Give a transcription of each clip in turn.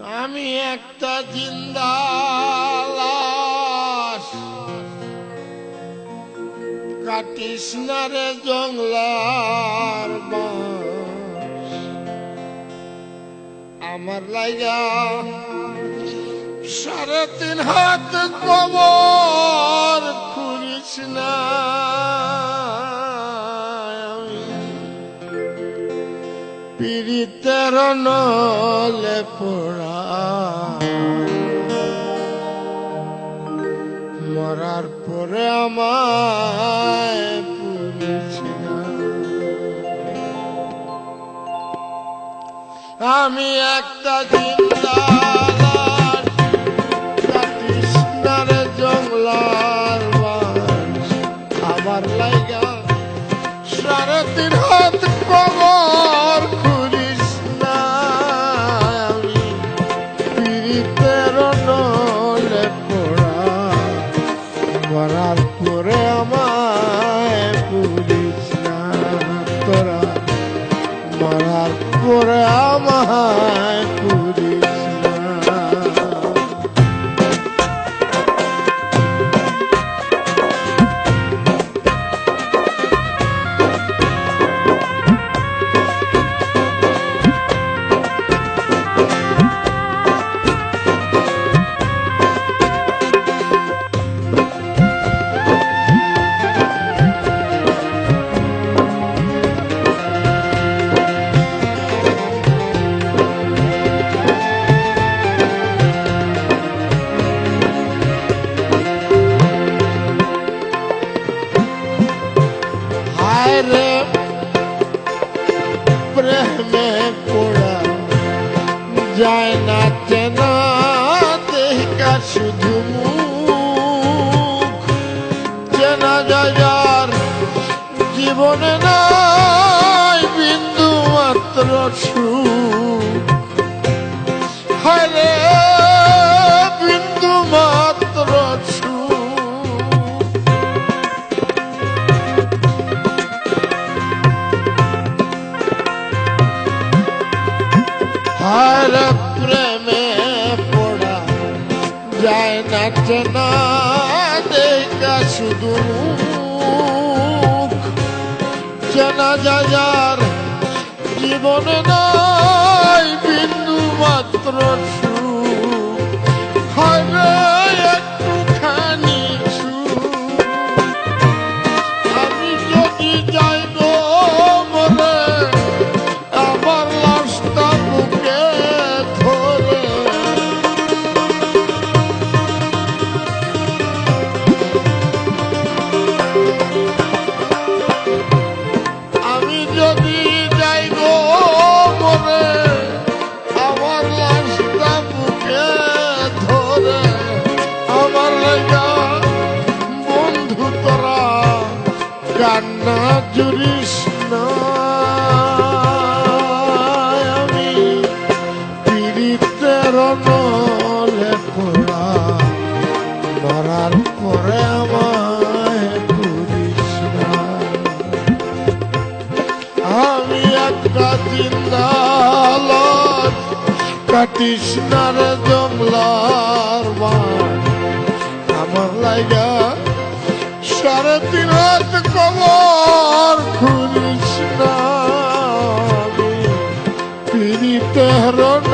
আমি একটা জিন্দালাস কাটিস না রে জংলার আমার লাইগা সাড়ে তিন হাত কবর খুলিস না। পীড়িতের নলে পোড়া মরার পরে না। আমি একটা চিন্তা কাটিস না রে জংলার বাস আমার লাইগা সাড়ে তিন হাত কবর মরার পরে আমায় দেহিকা শুধু মুখ চেনা যায় যার জীবনে নাই বিন্দু মাত্র সুখ। হায় রে, বিন্দু মাত্র সুখ। হার প্রেমে যায় না দেখা শুধু যায় যার জীবনে বিন্দু মাত্র সুখ। হায় তৃষ্ণা আমি পীড়িতের নলে পোড়া। মরার পরে আমি একটা জিন্দাল, কাটিস না রে আমার লাইগা সাড়ে তিন হাত কবর খুলিস না পিড়িতে হরণ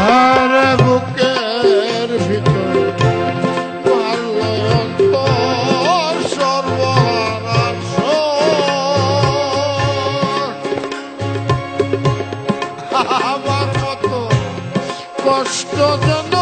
আমার বুকের ভিতর আমার কত কষ্ট যেন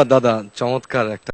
ধন্যবাদ দাদা। চমৎকার একটা